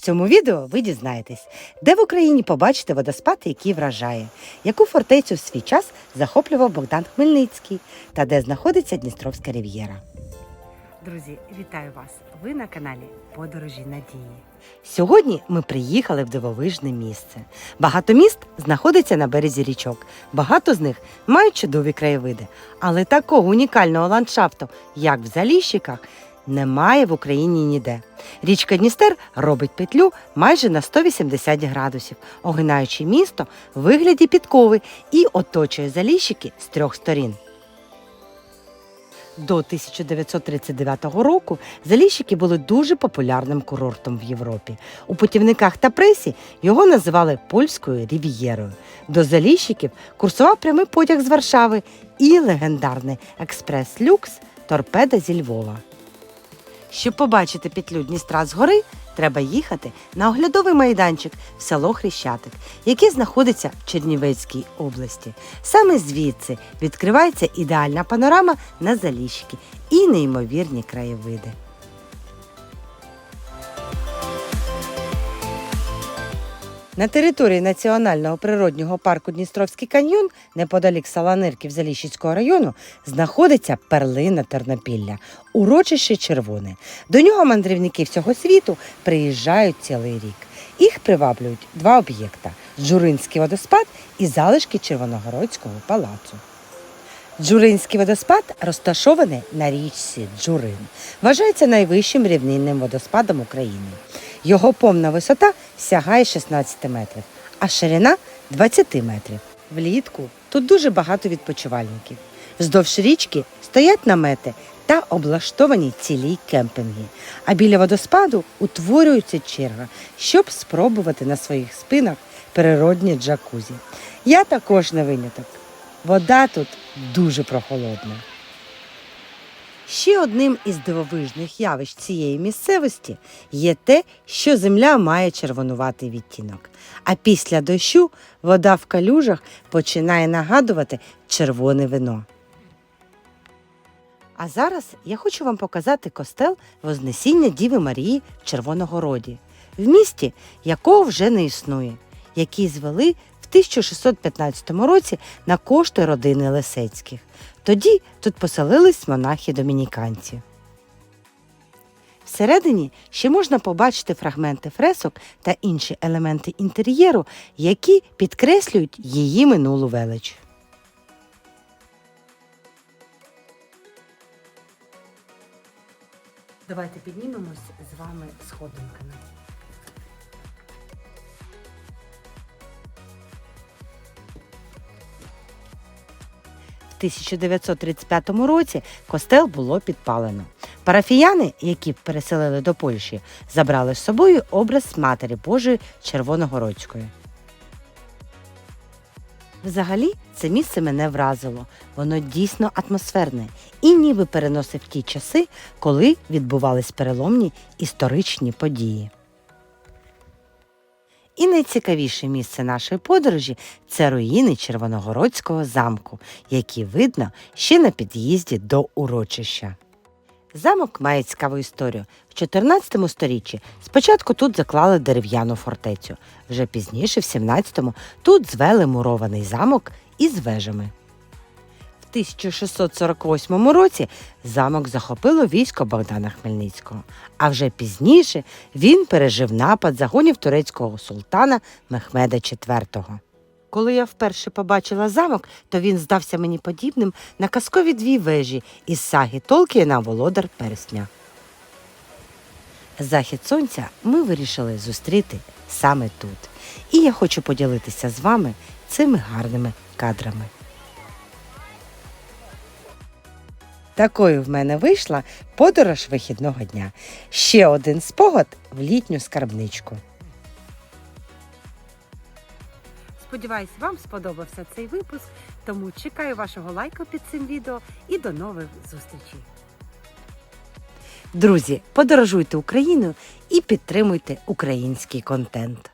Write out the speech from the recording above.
В цьому відео ви дізнаєтесь, де в Україні побачити водоспад, який вражає, яку фортецю в свій час захоплював Богдан Хмельницький та де знаходиться Дністровська рів'єра. Друзі, вітаю вас! Ви на каналі Подорожі Надії. Сьогодні ми приїхали в дивовижне місце. Багато міст знаходиться на березі річок. Багато з них мають чудові краєвиди. Але такого унікального ландшафту, як в Заліщиках, немає в Україні ніде. Річка Дністер робить петлю майже на 180 градусів, огинаючи місто в вигляді підкови і оточує заліщики з трьох сторін. До 1939 року Заліщики були дуже популярним курортом в Європі. У путівниках та пресі його називали польською рів'єрою. До Заліщиків курсував прямий потяг з Варшави і легендарний експрес-люкс торпеда зі Львова. Щоб побачити петлю Дністра згори, треба їхати на оглядовий майданчик в село Хрещатик, яке знаходиться в Чернівецькій області. Саме звідси відкривається ідеальна панорама на Заліщики і неймовірні краєвиди. На території Національного природнього парку Дністровський каньйон, неподалік Саланирків Заліщицького району, знаходиться перлина Тернопілля, урочище червоне. До нього мандрівники всього світу приїжджають цілий рік. Їх приваблюють два об'єкта: Джуринський водоспад і залишки Червоногородського палацу. Джуринський водоспад розташований на річці Джурин. Вважається найвищим рівнинним водоспадом України. Його повна висота сягає 16 метрів, а ширина 20 метрів. Влітку тут дуже багато відпочивальників. Вздовж річки стоять намети та облаштовані цілі кемпінги. А біля водоспаду утворюється черга, щоб спробувати на своїх спинах природні джакузі. Я також не виняток. Вода тут дуже прохолодна. Ще одним із дивовижних явищ цієї місцевості є те, що земля має червонуватий відтінок. А після дощу вода в калюжах починає нагадувати червоне вино. А зараз я хочу вам показати костел Вознесіння Діви Марії в Червоногороді, в місті, якого вже не існує, який звели в 1615 році на кошти родини Лисецьких. Тоді тут поселились монахи-домініканці. Всередині ще можна побачити фрагменти фресок та інші елементи інтер'єру, які підкреслюють її минулу велич. Давайте піднімемось з вами сходинками. 1935 році костел було підпалено. Парафіяни, які переселили до Польщі, забрали з собою образ Матері Божої Червоногородської. Взагалі, це місце мене вразило. Воно дійсно атмосферне і ніби переносив ті часи, коли відбувались переломні історичні події. І найцікавіше місце нашої подорожі це руїни Червоногородського замку, які видно ще на під'їзді до урочища. Замок має цікаву історію. В 14 сторіччі спочатку тут заклали дерев'яну фортецю, вже пізніше, в 17-му, тут звели мурований замок із вежами. В 1648 році замок захопило військо Богдана Хмельницького, а вже пізніше він пережив напад загонів турецького султана Мехмеда IV. Коли я вперше побачила замок, то він здався мені подібним на казкові дві вежі із саги Толкіна Володар Персня. Захід сонця ми вирішили зустріти саме тут. І я хочу поділитися з вами цими гарними кадрами. Такою в мене вийшла подорож вихідного дня. Ще один спогад в літню скарбничку. Сподіваюсь, вам сподобався цей випуск, тому чекаю вашого лайку під цим відео і до нових зустрічей. Друзі, подорожуйте Україною і підтримуйте український контент.